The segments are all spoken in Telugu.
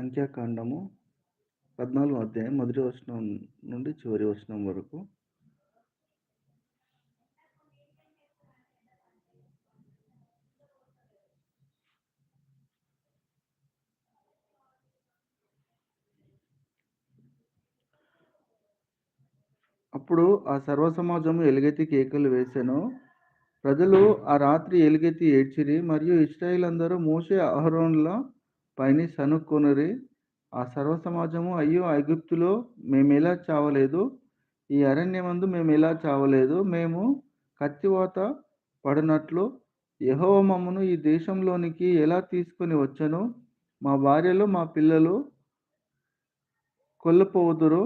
సంఖ్యాకాండము 14 అధ్యాయం మొదటి వచనం నుండి చివరి వచనం వరకు. అప్పుడు ఆ సర్వసమాజము ఎలుగెత్తి కేకలు వేసెను. ప్రజలు ఆ రాత్రి ఎలుగెత్తి ఏడ్చిరి. మరియు ఇస్రాయిల్ అందరూ మోసే అహరోనుల పైని సణుక్కొనిరి. ఆ సర్వ సమాజము అయ్యో ఐగుప్తులో మేము ఎలా చావలేదు? ఈ అరణ్యమందు మేము ఎలా చావలేదు? మేము కత్తివాత పడినట్లు యహోవ మమ్మను ఈ దేశంలోనికి ఎలా తీసుకొని వచ్చను మా భార్యలు మా పిల్లలు కొల్లపోదురు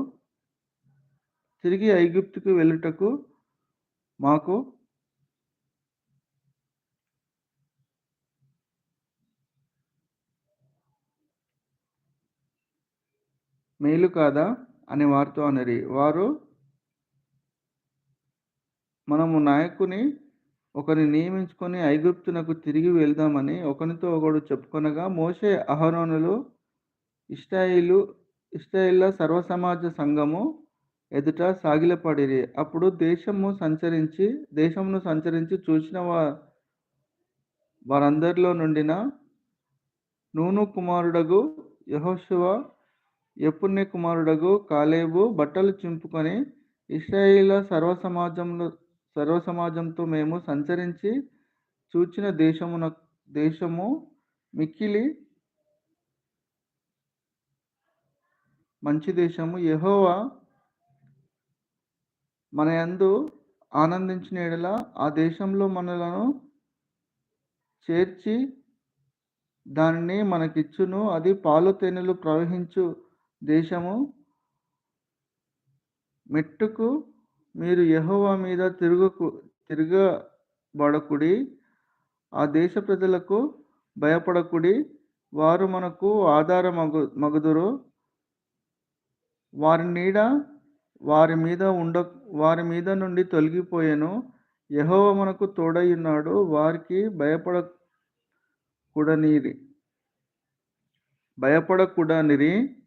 తిరిగి ఐగుప్తుకు వెళ్ళుటకు మాకు మేలు కాదా? అని వారితో అనిరి. వారు మనము నాయకుని ఒకరిని నియమించుకొని ఐగుప్తునకు తిరిగి వెళ్దామని ఒకనితో ఒకడు చెప్పుకొనగా మోషే అహరోనులు ఇష్టాయిలు ఇశ్రాయేళ్ళ సర్వసమాజ సంఘము ఎదుట సాగిలపడిరి. అప్పుడు దేశము సంచరించి దేశమును సంచరించి చూసిన వా వారందరిలో నుండిన నూను కుమారుడగు యహోశివ యెఫున్నె కుమారుడగు కాలేబు బట్టలు చింపుకొని ఇశ్రాయేలీయుల సర్వసమాజంలో సర్వసమాజంతో మేము సంచరించి చూచిన దేశమున దేశము మిక్కిలి మంచి దేశము. యహోవా మన యందు ఆనందించిన ఎడల ఆ దేశంలో మనలను చేర్చి దానిని మనకిచ్చును. అది పాలు తేనెలు ప్రవహించు దేశము. మెట్టుకు మీరు యహోవా మీద తిరుగుకు తిరగబడకుడి. ఆ దేశ ప్రజలకు భయపడకుడి. వారు మనకు ఆధార మగు మగుదురు. వారి నీడ వారి మీద ఉండ వారి మీద నుండి తొలగిపోయాను యహోవ మనకు తోడైయున్నాడు. వారికి భయపడకూడనిరి భయపడకూడనిరి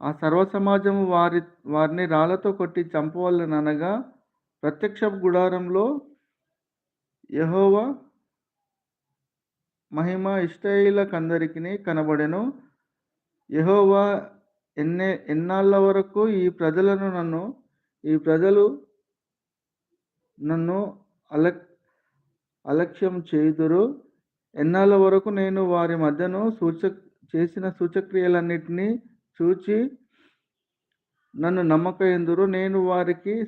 ఆ సర్వసమాజము వారి వారిని రాళ్ళతో కొట్టి చంపవలెననగా ప్రత్యక్ష గుడారంలో యహోవ మహిమ ఇశ్రాయేలీయులకందరికిని కనబడెను. యెహోవా ఎన్నె ఎన్నాళ్ళ వరకు ఈ ప్రజలను నన్ను ఈ ప్రజలు నన్ను అలక్ అలక్ష్యం చేయుదురు? ఎన్నాళ్ళ వరకు నేను వారి మధ్యను సూచ చేసిన సూచక్రియలన్నిటిని చూచి నన్ను నమ్మకయుందురు? నేను వారికి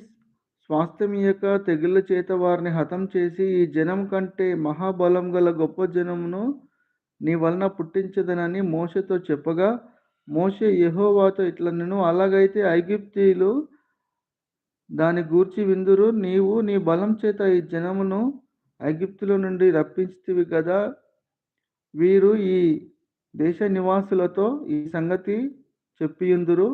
స్వాస్థ్యమియ్యక తెగుళ్ళ చేత వారిని హతం చేసి ఈ జనం కంటే మహా గల గొప్ప జనమును నీ వలన పుట్టించదనని మోసతో చెప్పగా మోషే యెహోవాతో ఇట్లనను అలాగైతే ఐగిప్తీయులు దాని గూర్చి విందురు. నీవు నీ బలం చేత ఈ జనమును ఐగిప్తుల నుండి రప్పించితివి కదా వీరు ఈ దేశ నివాసులతో ఈ సంగతి చెప్పియుందురు.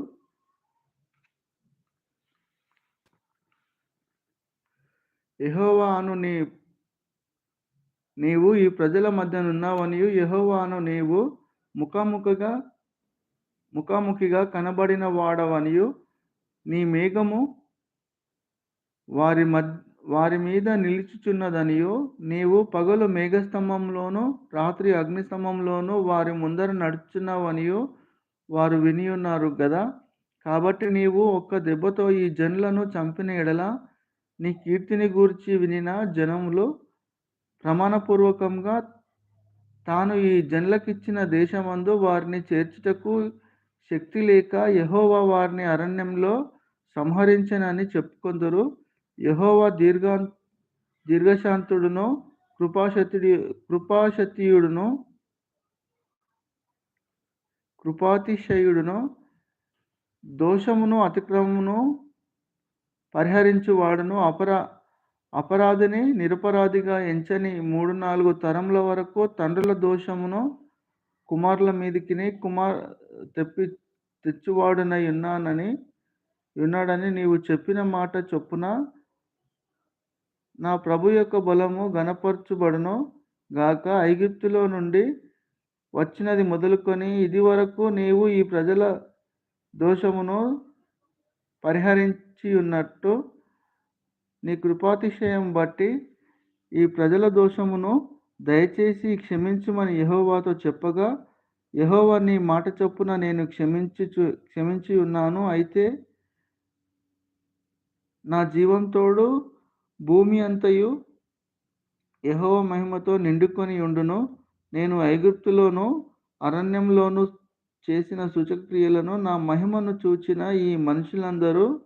యెహోవా అను నీ నీవు ఈ ప్రజల మధ్యనున్నావనియు యెహోవా అను నీవు ముఖాముఖిగా ముఖాముఖిగా కనబడిన వాడవనియు నీ మేఘము వారి మద్ వారి మీద నిలుచుచున్నదనియు నీవు పగలు మేఘస్తంభంలోను రాత్రి అగ్నిస్తంభంలోను వారి ముందర నడుచుచున్నావనియు వారు వినియున్నారు కదా కాబట్టి నీవు ఒక్క దెబ్బతో ఈ జనులను చంపిన ఎడల నీ కీర్తిని గూర్చి వినిన జనములు ప్రమాణపూర్వకంగా తాను ఈ జనులకిచ్చిన దేశమందు వారిని చేర్చుటకు శక్తి లేక యహోవా వారిని అరణ్యంలో సంహరించనని చెప్పుకొందరు. యహోవా దీర్ఘ దీర్ఘశాంతుడును కృపాశతుడి కృపాశతీయుడును కృపాతిశయుడును దోషమును అతిక్రమమును పరిహరించువాడును అపరా అపరాధిని నిరపరాధిగా ఎంచని మూడు నాలుగు తరముల వరకు తండ్రుల దోషమును కుమారుల మీదికి కుమార్ తెప్పి తెచ్చువాడునై ఉన్నానని ఉన్నాడని నీవు చెప్పిన మాట చొప్పున నా ప్రభు యొక్క బలము గనపరచుబడును గాక. ఐగిప్తులో నుండి వచ్చినది మొదలుకొని ఇదివరకు నీవు ఈ ప్రజల దోషమును పరిహరించి ఉన్నట్టు నీ కృపాతిశయం బట్టి ఈ ప్రజల దోషమును దయచేసి క్షమించుమని యహోవాతో చెప్పగా యహోవా నీ మాట చొప్పున నేను క్షమించుచు క్షమించి ఉన్నాను అయితే నా జీవంతోడు భూమి అంతయు యహోవ మహిమతో నిండుకొని ఉండును. నేను ఐగుప్తులోను అరణ్యంలోను చేసిన సూచక్రియలను నా మహిమను చూచిన ఈ మనుషులందరూ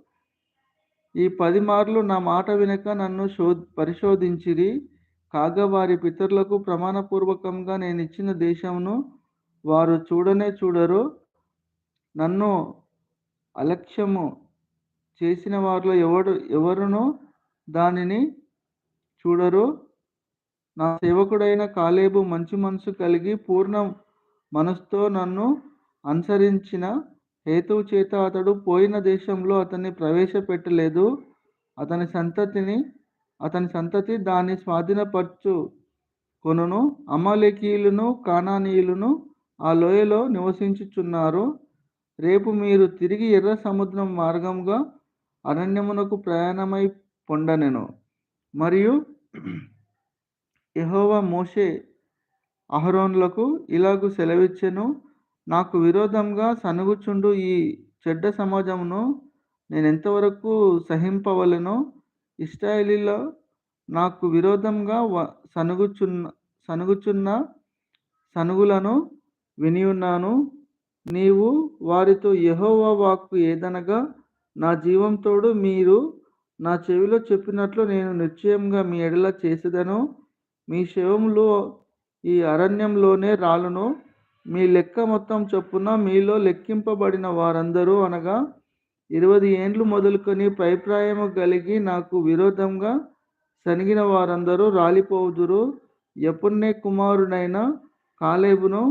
ఈ పది మార్లు నా మాట వినక నన్ను శో పరిశోధించిరి. కాగా వారి పితరులకు ప్రమాణపూర్వకంగా నేను ఇచ్చిన దేశమును వారు చూడనే చూడరు. నన్ను అలక్ష్యము చేసిన వారిలో ఎవడు ఎవరును దానిని చూడరు. నా సేవకుడైన కాలేబు మంచి మనసు కలిగి పూర్ణ మనసుతో నన్ను అనుసరించిన హేతువు చేత అతడు పోయిన దేశంలో అతన్ని ప్రవేశపెట్టలేదు. అతని సంతతిని అతని సంతతి దాన్ని స్వాధీనపరచు కొనును అమలేకీయులను కానానీయులను ఆ లోయలో నివసించుచున్నారు. రేపు మీరు తిరిగి ఎర్ర సముద్రం మార్గంగా అరణ్యమునకు ప్రయాణమై పొండనెను. మరియు యహోవా మోషే అహరోన్లకు ఇలాగు సెలవిచ్చెను నాకు విరోధంగా సనుగుచుండు ఈ చెడ్డ సమాజమును నేను ఎంతవరకు సహింపవలెనో ఇస్రాయేలీలో నాకు విరోధంగా వ సనుగుచున్న సనుగుచున్న సనుగులను వినియున్నాను. నీవు వారితో యహోవా వాక్కు ఏదనగా నా జీవంతోడు మీరు నా చెవిలో చెప్పినట్లు నేను నిశ్చయంగా మీ ఎడల చేసేదను. మీ శవంలో ఈ అరణ్యంలోనే రాలును. మీ లెక్క మొత్తం చొప్పున మీలో లెక్కింపబడిన వారందరూ అనగా ఇరవై ఏండ్లు మొదలుకొని పైప్రాయము కలిగి నాకు విరోధంగా సనిగిన వారందరూ రాలిపోవుదురు. ఎపున్నే కుమారుడైన కాలేబును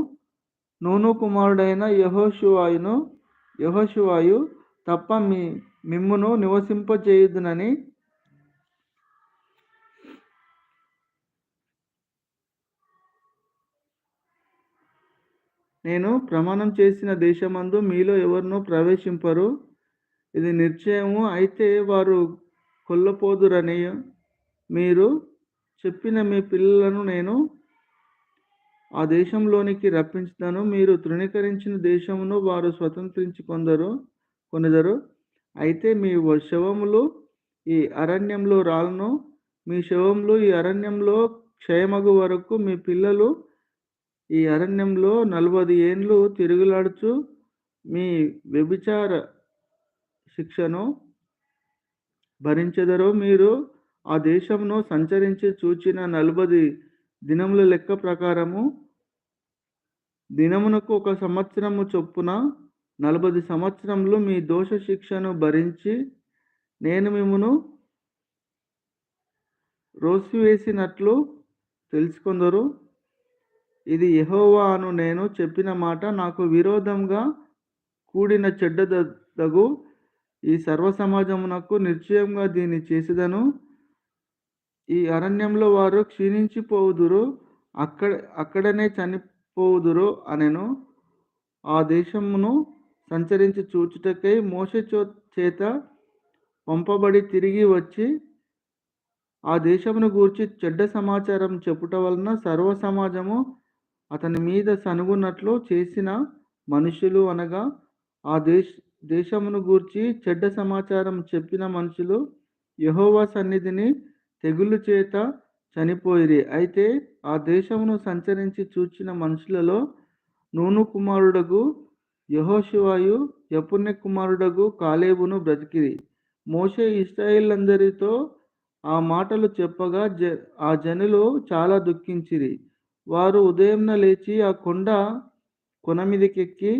నూను కుమారుడైన యహోశివాయును యహోశివాయు తప్ప మీ మిమ్మును నివసింపచేయుదునని నేను ప్రమాణం చేసిన దేశమందు మీలో ఎవరినూ ప్రవేశింపరు. ఇది నిశ్చయము. అయితే వారు కొల్లపోదురని మీరు చెప్పిన మీ పిల్లలను నేను ఆ దేశంలోనికి రప్పించుతాను మీరు తృణీకరించిన దేశమును వారు స్వతంత్రించుకొందరు కొనెదరు. అయితే మీ శవములు ఈ అరణ్యంలో రాలను. మీ శవములు ఈ అరణ్యంలో క్షయమగు వరకు మీ పిల్లలు ఈ అరణ్యంలో నలభై ఏండ్లు తిరుగులాడుచు మీ వ్యభిచార శిక్షను భరించెదరు మీరు ఆ దేశమును సంచరించి చూచిన నలభై దినముల లెక్క ప్రకారము దినమునకు ఒక సంవత్సరము చొప్పున నలభై సంవత్సరములు మీ దోష శిక్షను భరించి నేను మిమ్మను రోసివేసినట్లు తెలుసుకొందరు. ఇది యహోవా అను నేను చెప్పిన మాట నాకు విరోధంగా కూడిన చెడ్డదగు ఈ సర్వ సమాజమునకు నిశ్చయంగా దీన్ని చేసేదను. ఈ అరణ్యంలో వారు క్షీణించిపోవుదురు. అక్కడ అక్కడనే చనిపోవుదురు అనెను. ఆ దేశమును సంచరించి చూచుటకై మోస చేత పంపబడి తిరిగి వచ్చి ఆ దేశమును గూర్చి చెడ్డ సమాచారం చెప్పుట వలన సర్వ సమాజము అతని మీద సనుగున్నట్లు చేసిన మనుషులు అనగా ఆ దేశ దేశమును గూర్చి చెడ్డ సమాచారం చెప్పిన మనుషులు యహోవా సన్నిధిని తెగులు చేత చనిపోయిరి. అయితే ఆ దేశమును సంచరించి చూచిన మనుషులలో నూను కుమారుడగు యహోశివాయు యపుణ్య కుమారుడగు కాలేబును బ్రతికిరి. మోషే ఇస్రాయేలందరితో ఆ మాటలు చెప్పగా జ ఆ జనులు చాలా దుఃఖించిరి. వారు ఉదయంన లేచి ఆ కొండ కొన మీదకెక్కి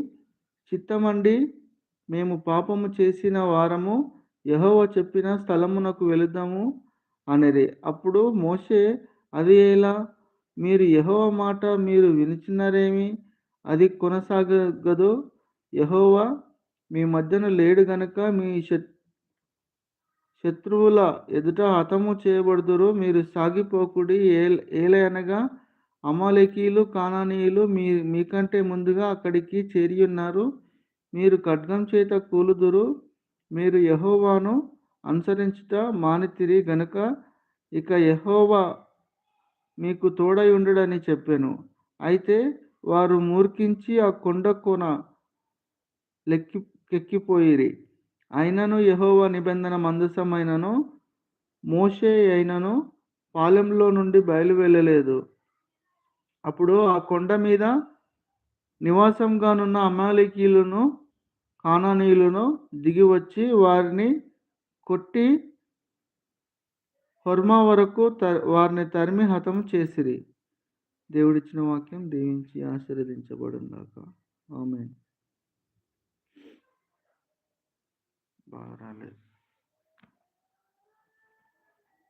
చిత్తమండి మేము పాపము చేసిన వారము యహోవ చెప్పిన స్థలమునకు వెళుదాము అనేది అప్పుడు మోషే అది ఎలా? మీరు యహోవ మాట మీరు వినిచినారేమి? అది కొనసాగదు యహోవ మీ మధ్యన లేడు గనక మీ శత్రువుల ఎదుట హతము చేయబడుదురు. మీరు సాగిపోకుడి ఏ ఏలయనగా అమలేకీలు కానానీయులు మీ మీకంటే ముందుగా అక్కడికి చేరియున్నారు. మీరు ఖడ్గం చేత కూలుదురు. మీరు యహోవాను అనుసరించుట మానితిరి గనుక ఇక యహోవా మీకు తోడై ఉండడని చెప్పాను. అయితే వారు మూర్ఖించి ఆ కొండ కొన లెక్కి కెక్కిపోయిరి. అయినను యెహోవా నిబంధన మందసమైనను మోషే అయినను పాలెంలో నుండి బయలు వెళ్ళలేదు అప్పుడు ఆ కొండ మీద నివాసంగానున్న అమాలికీయులను కానానీయులను దిగి వచ్చి వారిని కొట్టి హొర్మా వరకు త- వారిని తరిమి హతం చేసిరి. దేవుడిచ్చిన వాక్యం దీవించి ఆశీర్వదించబడుగాక ఆమె బాగా రాలేదు.